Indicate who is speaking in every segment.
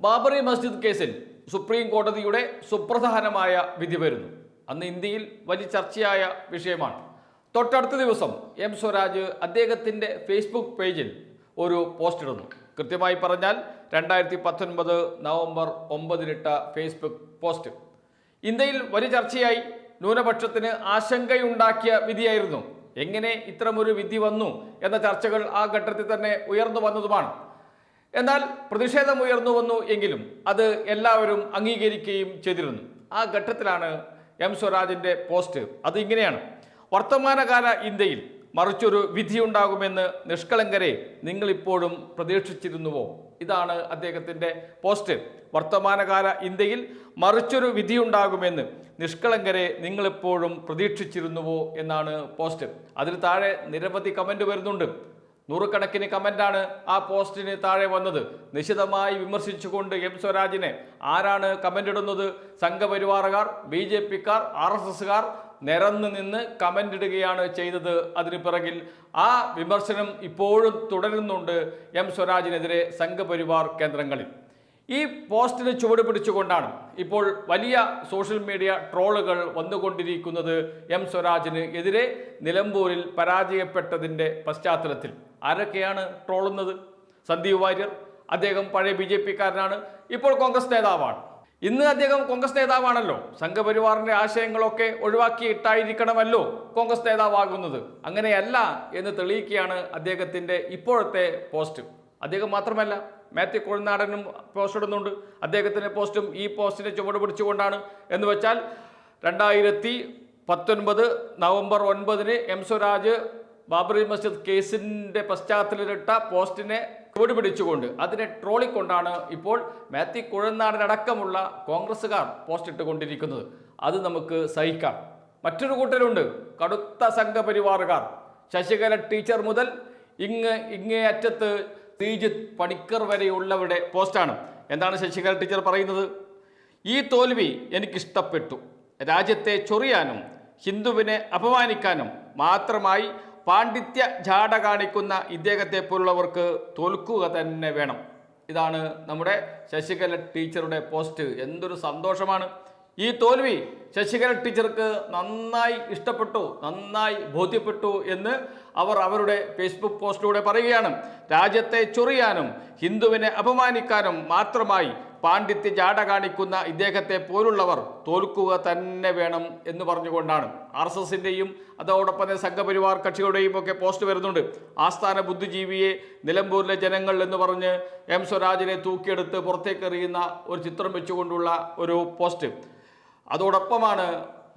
Speaker 1: ബാബറി മസ്ജിദ് കേസിൽ സുപ്രീം കോടതിയുടെ സുപ്രധാനമായ വിധി വരുന്നു. അന്ന് ഇന്ത്യയിൽ വലിയ ചർച്ചയായ വിഷയമാണ്. തൊട്ടടുത്ത ദിവസം എം സ്വരാജ് അദ്ദേഹത്തിന്റെ ഫേസ്ബുക്ക് പേജിൽ ഒരു പോസ്റ്റ് ഇടുന്നു. കൃത്യമായി പറഞ്ഞാൽ രണ്ടായിരത്തി പത്തൊൻപത് നവംബർ ഒമ്പതിനിട്ട ഫേസ്ബുക്ക് പോസ്റ്റ് ഇന്ത്യയിൽ വലിയ ചർച്ചയായി. ന്യൂനപക്ഷത്തിന് ആശങ്കയുണ്ടാക്കിയ വിധിയായിരുന്നു. എങ്ങനെ ഇത്തരമൊരു വിധി വന്നു എന്ന ചർച്ചകൾ ആ ഘട്ടത്തിൽ തന്നെ ഉയർന്നു വന്നതുമാണ്. എന്നാൽ പ്രതിഷേധം ഉയർന്നു വന്നു എങ്കിലും അത് എല്ലാവരും അംഗീകരിക്കുകയും ചെയ്തിരുന്നു. ആ ഘട്ടത്തിലാണ് എം സ്വരാജിന്റെ പോസ്റ്റ്. അത് ഇങ്ങനെയാണ്. വർത്തമാനകാല ഇന്ത്യയിൽ മറിച്ചൊരു വിധിയുണ്ടാകുമെന്ന് നിഷ്കളങ്കരെ നിങ്ങളിപ്പോഴും പ്രതീക്ഷിച്ചിരുന്നുവോ? ഇതാണ് അദ്ദേഹത്തിന്റെ പോസ്റ്റ്. വർത്തമാനകാല ഇന്ത്യയിൽ മറിച്ചൊരു വിധിയുണ്ടാകുമെന്ന് നിഷ്കളങ്കരെ നിങ്ങളിപ്പോഴും പ്രതീക്ഷിച്ചിരുന്നുവോ എന്നാണ് പോസ്റ്റ്. അതിന് താഴെ നിരവധി കമന്റ് വരുന്നുണ്ട്. നൂറുകണക്കിന് കമന്റാണ് ആ പോസ്റ്റിന് താഴെ വന്നത്. നിശിതമായി വിമർശിച്ചുകൊണ്ട് എം സ്വരാജിനെ ആരാണ് കമന്റ് ഇടുന്നത് സംഘപരിവാറുകാർ ബി ജെ പിക്കാർ ആർ എസ് എസുകാർ നിരന്ന് നിന്ന് കമന്റ് ഇടുകയാണ് ചെയ്തത് അതിന് പിറകിൽ. ആ വിമർശനം ഇപ്പോഴും തുടരുന്നുണ്ട് എം സ്വരാജിനെതിരെ സംഘപരിവാർ കേന്ദ്രങ്ങളിൽ. ഈ പോസ്റ്റിന് ചുവട് പിടിച്ചുകൊണ്ടാണ് ഇപ്പോൾ വലിയ സോഷ്യൽ മീഡിയ ട്രോളുകൾ വന്നുകൊണ്ടിരിക്കുന്നത് എം സ്വരാജിന് എതിരെ നിലമ്പൂരിൽ പരാജയപ്പെട്ടതിന്റെ പശ്ചാത്തലത്തിൽ. ആരൊക്കെയാണ് ട്രോളുന്നത്? സന്ദീപ് വാര്യർ അദ്ദേഹം പഴയ ബി ജെ പിക്കാരനാണ് ഇപ്പോൾ കോൺഗ്രസ് നേതാവാണ്. ഇന്ന് അദ്ദേഹം കോൺഗ്രസ് നേതാവാണല്ലോ. സംഘപരിവാറിന്റെ ആശയങ്ങളൊക്കെ ഒഴിവാക്കി ഇട്ടായിരിക്കണമല്ലോ കോൺഗ്രസ് നേതാവാകുന്നത്. അങ്ങനെയല്ല എന്ന് തെളിയിക്കുകയാണ് അദ്ദേഹത്തിന്റെ ഇപ്പോഴത്തെ പോസ്റ്റ്. അദ്ദേഹം മാത്രമല്ല മാത്യു കൊഴുനാടനും പോസ്റ്റ് ഇടുന്നുണ്ട്. അദ്ദേഹത്തിന്റെ പോസ്റ്റും ഈ പോസ്റ്റിനെ ചുവട് പിടിച്ചുകൊണ്ടാണ് എന്ന് വെച്ചാൽ രണ്ടായിരത്തി പത്തൊൻപത് നവംബർ ഒൻപതിന് എം സ്വരാജ് ബാബറി മസ്ജിദ് കേസിന്റെ പശ്ചാത്തലത്തിലിട്ട പോസ്റ്റിനെ ചുവട് പിടിച്ചുകൊണ്ട് അതിനെ ട്രോളിക്കൊണ്ടാണ് ഇപ്പോൾ മാത്യു കുഴനാടനടക്കമുള്ള കോൺഗ്രസ്സുകാർ പോസ്റ്റ് ഇട്ടുകൊണ്ടിരിക്കുന്നത് അത് നമുക്ക് സഹിക്കാം. മറ്റൊരു കൂട്ടരുണ്ട്. കടുത്ത സംഘപരിവാറുകാർ. ശശികല ടീച്ചർ മുതൽ ഇങ്ങ് ഇങ്ങേ അറ്റത്ത് ശ്രീജിത്ത് പണിക്കർ വരെയുള്ളവരുടെ പോസ്റ്റാണ്. എന്താണ് ശശികല ടീച്ചർ പറയുന്നത്? ഈ തോൽവി എനിക്കിഷ്ടപ്പെട്ടു. രാജ്യത്തെ ചൊറിയാനും ഹിന്ദുവിനെ അപമാനിക്കാനും മാത്രമായി പാണ്ഡിത്യ ജാട കാണിക്കുന്ന ഇദ്ദേഹത്തെ പോലുള്ളവർക്ക് തോൽക്കുക തന്നെ വേണം. ഇതാണ് നമ്മുടെ ശശികല ടീച്ചറുടെ പോസ്റ്റ്. എന്തൊരു സന്തോഷമാണ്. ഈ തോൽവി ശശികല ടീച്ചർക്ക് നന്നായി ഇഷ്ടപ്പെട്ടു നന്നായി ബോധ്യപ്പെട്ടു എന്ന് അവർ അവരുടെ ഫേസ്ബുക്ക് പോസ്റ്റിലൂടെ പറയുകയാണ്. രാജ്യത്തെ ചൊറിയാനും ഹിന്ദുവിനെ അപമാനിക്കാനും മാത്രമായി പാണ്ഡിത്യ ജാട കാണിക്കുന്ന ഇദ്ദേഹത്തെ പോലുള്ളവർ തോൽക്കുക തന്നെ വേണം എന്ന് പറഞ്ഞുകൊണ്ടാണ്. ആർ എസ് എസിന്റെയും അതോടൊപ്പം തന്നെ സംഘപരിവാർ കക്ഷികളുടെയും ഒക്കെ പോസ്റ്റ് വരുന്നുണ്ട്. ആസ്ഥാന ബുദ്ധിജീവിയെ നിലമ്പൂരിലെ ജനങ്ങൾ എന്ന് പറഞ്ഞ് എം സ്വരാജിനെ തൂക്കിയെടുത്ത് പുറത്തേക്കെറിയുന്ന ഒരു ചിത്രം വെച്ചുകൊണ്ടുള്ള ഒരു പോസ്റ്റ്. അതോടൊപ്പമാണ്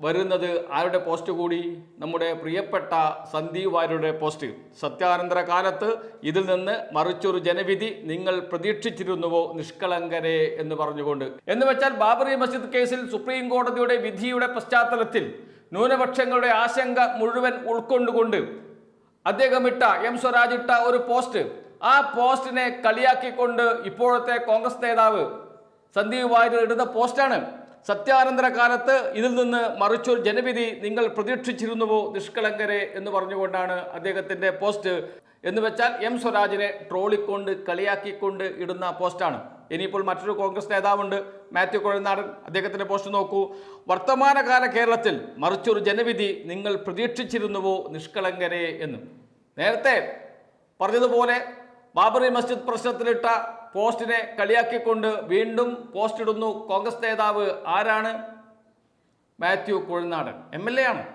Speaker 1: വരുന്നത് ആരുടെ പോസ്റ്റ് കൂടി? നമ്മുടെ പ്രിയപ്പെട്ട സന്ദീപ് വാര്യരുടെ പോസ്റ്റ് സത്യാനന്തര കാലത്ത് ഇതിൽ നിന്ന് മറിച്ചൊരു ജനവിധി നിങ്ങൾ പ്രതീക്ഷിച്ചിരുന്നുവോ നിഷ്കളങ്കരെ എന്ന് പറഞ്ഞുകൊണ്ട്. എന്ന് വെച്ചാൽ ബാബറി മസ്ജിദ് കേസിൽ സുപ്രീം കോടതിയുടെ വിധിയുടെ പശ്ചാത്തലത്തിൽ ന്യൂനപക്ഷങ്ങളുടെ ആശങ്ക മുഴുവൻ ഉൾക്കൊണ്ടുകൊണ്ട് അദ്ദേഹം ഇട്ട എം സ്വരാജ് ഇട്ട ഒരു പോസ്റ്റ് ആ പോസ്റ്റിനെ കളിയാക്കിക്കൊണ്ട് ഇപ്പോഴത്തെ കോൺഗ്രസ് നേതാവ് സന്ദീപ് വാര്യർ ഇടുന്ന പോസ്റ്റാണ് സത്യാനന്തര കാലത്ത് ഇതിൽ നിന്ന് മറിച്ചൊരു ജനവിധി നിങ്ങൾ പ്രതീക്ഷിച്ചിരുന്നുവോ നിഷ്കളങ്കരെ എന്ന് പറഞ്ഞുകൊണ്ടാണ് അദ്ദേഹത്തിന്റെ പോസ്റ്റ്. എന്ന് വെച്ചാൽ എം സ്വരാജിനെ ട്രോളിക്കൊണ്ട് കളിയാക്കിക്കൊണ്ട് ഇടുന്ന പോസ്റ്റാണ്. ഇനിയിപ്പോൾ മറ്റൊരു കോൺഗ്രസ് നേതാവുണ്ട് മാത്യു കുഴൽനാടൻ. അദ്ദേഹത്തിന്റെ പോസ്റ്റ് നോക്കൂ. വർത്തമാനകാല കേരളത്തിൽ മറിച്ചൊരു ജനവിധി നിങ്ങൾ പ്രതീക്ഷിച്ചിരുന്നുവോ നിഷ്കളങ്കരെ എന്ന്. നേരത്തെ പറഞ്ഞതുപോലെ ബാബറി മസ്ജിദ് പ്രശ്നത്തിലിട്ട പോസ്റ്റിനെ കളിയാക്കിക്കൊണ്ട് വീണ്ടും പോസ്റ്റ് ഇടുന്നു കോൺഗ്രസ് നേതാവ്. ആരാണ്? Mathew Kuzhalnadan. M L A ആണ്.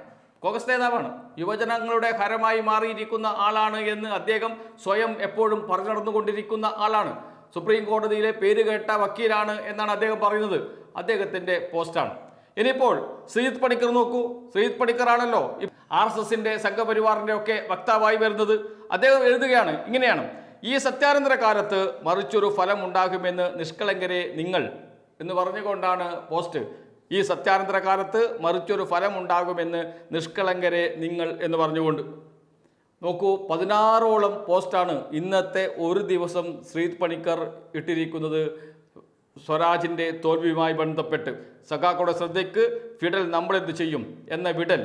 Speaker 1: കോൺഗ്രസ് നേതാവാണ്. യുവജനങ്ങളുടെ ഹരമായി മാറിയിരിക്കുന്ന ആളാണ് എന്ന് അദ്ദേഹം സ്വയം എപ്പോഴും പറഞ്ഞു നടന്നുകൊണ്ടിരിക്കുന്ന ആളാണ്. സുപ്രീം കോടതിയിലെ പേര് കേട്ട വക്കീലാണ് എന്നാണ് അദ്ദേഹം പറയുന്നത്. അദ്ദേഹത്തിന്റെ പോസ്റ്റാണ്. ഇനിയിപ്പോൾ ശ്രീജിത് പണിക്കർ നോക്കൂ. ശ്രീജിത് പണിക്കറാണല്ലോ ആർ എസ് എസിന്റെ സംഘപരിവാറിന്റെ ഒക്കെ വക്താവായി വരുന്നത്. അദ്ദേഹം എഴുതുകയാണ് ഇങ്ങനെയാണ്. ഈ സത്യാനന്തര കാലത്ത് മറിച്ചൊരു ഫലം ഉണ്ടാകുമെന്ന് നിഷ്കളങ്കരെ നിങ്ങൾ എന്ന് പറഞ്ഞുകൊണ്ടാണ് പോസ്റ്റ്. ഈ സത്യാനന്തര കാലത്ത് മറിച്ചൊരു ഫലം ഉണ്ടാകുമെന്ന് നിഷ്കളങ്കരെ നിങ്ങൾ എന്ന് പറഞ്ഞുകൊണ്ട്. നോക്കൂ പതിനാറോളം പോസ്റ്റാണ് ഇന്നത്തെ ഒരു ദിവസം ശ്രീത് പണിക്കർ ഇട്ടിരിക്കുന്നത് സ്വരാജിന്റെ തോൽവിയുമായി ബന്ധപ്പെട്ട്. സഖാക്കളുടെ ശ്രദ്ധയ്ക്ക് ഫിഡൽ നമ്മളെന്ത് ചെയ്യും എന്ന വിടൽ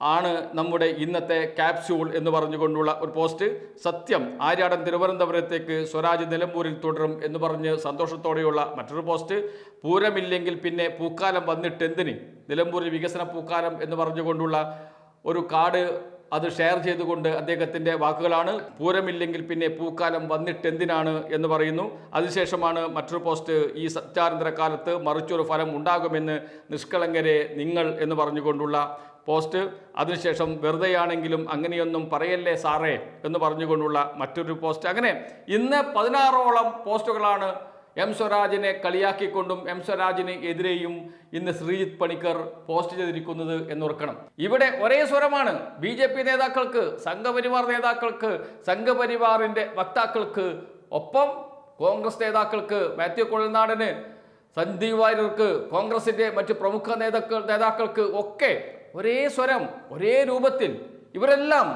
Speaker 1: ആണ് നമ്മുടെ ഇന്നത്തെ ക്യാപ്സ്യൂൾ എന്ന് പറഞ്ഞുകൊണ്ടുള്ള ഒരു പോസ്റ്റ്. സത്യം ആര്യാടൻ തിരുവനന്തപുരത്തേക്ക് സ്വരാജ് നിലമ്പൂരിൽ തുടരും എന്ന് പറഞ്ഞ് സന്തോഷത്തോടെയുള്ള മറ്റൊരു പോസ്റ്റ്. പൂരമില്ലെങ്കിൽ പിന്നെ പൂക്കാലം വന്നിട്ടെന്തിന്? നിലമ്പൂരിൽ വികസന പൂക്കാലം എന്ന് പറഞ്ഞുകൊണ്ടുള്ള ഒരു കാർഡ് അത് ഷെയർ ചെയ്തുകൊണ്ട് അദ്ദേഹത്തിന്റെ വാക്കുകളാണ് പൂരമില്ലെങ്കിൽ പിന്നെ പൂക്കാലം വന്നിട്ട് എന്തിനാണ് എന്ന് പറയുന്നു. അതിനുശേഷമാണ് മറ്റൊരു പോസ്റ്റ് ഈ സത്യാനന്തര കാലത്ത് മറിച്ചൊരു ഫലം ഉണ്ടാകുമെന്ന് നിഷ്കളങ്കരെ നിങ്ങൾ എന്ന് പറഞ്ഞുകൊണ്ടുള്ള പോസ്റ്റ് അതിനുശേഷം വെറുതെയാണെങ്കിലും അങ്ങനെയൊന്നും പറയല്ലേ സാറേ എന്ന് പറഞ്ഞുകൊണ്ടുള്ള മറ്റൊരു പോസ്റ്റ് അങ്ങനെ ഇന്ന് പതിനാറോളം പോസ്റ്റുകളാണ് എം സ്വരാജിനെ കളിയാക്കിക്കൊണ്ടും എം സ്വരാജിന് എതിരെയും ഇന്ന് ശ്രീജിത്ത് പണിക്കർ പോസ്റ്റ് ചെയ്തിരിക്കുന്നത് എന്നോർക്കണം. ഇവിടെ ഒരേ സ്വരമാണ്. ബി ജെ പി നേതാക്കൾക്ക് സംഘപരിവാർ നേതാക്കൾക്ക് സംഘപരിവാറിന്റെ വക്താക്കൾക്ക് ഒപ്പം കോൺഗ്രസ് നേതാക്കൾക്ക് മാത്യു കൊഴൽനാടന് സന്ദീപ് വാര്യർക്ക് കോൺഗ്രസിന്റെ മറ്റ് പ്രമുഖ നേതാക്കൾ നേതാക്കൾക്ക് ഒക്കെ ഒരേ സ്വരം ഒരേ രൂപത്തിൽ ഇവരെല്ലാം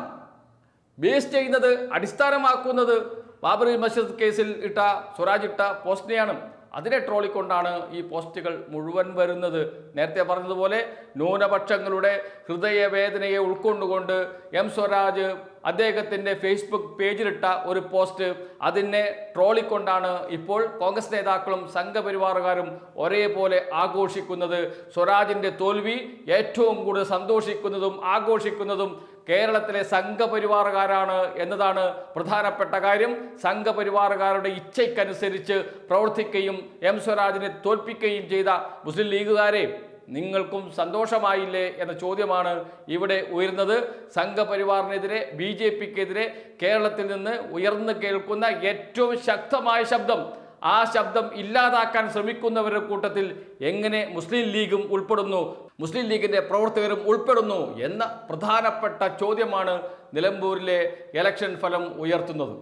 Speaker 1: ബേസ് ചെയ്യുന്നത് അടിസ്ഥാനമാക്കുന്നത് ബാബറി മസ്ജിദ് കേസിൽ ഇട്ട സ്വരാജ് ഇട്ട പോസ്റ്റിനെയാണ് അതിനെ ട്രോളിക്കൊണ്ടാണ് ഈ പോസ്റ്റുകൾ മുഴുവൻ വരുന്നത്. നേരത്തെ പറഞ്ഞതുപോലെ ന്യൂനപക്ഷങ്ങളുടെ ഹൃദയവേദനയെ ഉൾക്കൊണ്ടുകൊണ്ട് എം സ്വരാജ് അദ്ദേഹത്തിന്റെ ഫേസ്ബുക്ക് പേജിലിട്ട ഒരു പോസ്റ്റ് അതിനെ ട്രോളിക്കൊണ്ടാണ് ഇപ്പോൾ കോൺഗ്രസ് നേതാക്കളും സംഘപരിവാറുകാരും ഒരേപോലെ ആഘോഷിക്കുന്നത്. സ്വരാജിന്റെ തോൽവി ഏറ്റവും കൂടുതൽ സന്തോഷിക്കുന്നതും ആഘോഷിക്കുന്നതും കേരളത്തിലെ സംഘപരിവാറുകാരാണ് എന്നതാണ് പ്രധാനപ്പെട്ട കാര്യം. സംഘപരിവാറുകാരുടെ ഇച്ഛയ്ക്കനുസരിച്ച് പ്രവർത്തിക്കുകയും എം സ്വരാജിനെ തോൽപ്പിക്കുകയും ചെയ്ത മുസ്ലിം ലീഗുകാരെ നിങ്ങൾക്കും സന്തോഷമായില്ലേ എന്ന ചോദ്യമാണ് ഇവിടെ ഉയരുന്നത്. സംഘപരിവാറിനെതിരെ ബി ജെ പിക്കെതിരെ കേരളത്തിൽ നിന്ന് ഉയർന്നു കേൾക്കുന്ന ഏറ്റവും ശക്തമായ ശബ്ദം ആ ശബ്ദം ഇല്ലാതാക്കാൻ ശ്രമിക്കുന്നവരുടെ കൂട്ടത്തിൽ എങ്ങനെ മുസ്ലിം ലീഗും ഉൾപ്പെടുന്നു? മുസ്ലിം ലീഗിന്റെ പ്രവർത്തകരും ഉൾപ്പെടുന്നു എന്ന പ്രധാനപ്പെട്ട ചോദ്യമാണ് നിലമ്പൂരിലെ ഇലക്ഷൻ ഫലം ഉയർത്തുന്നത്.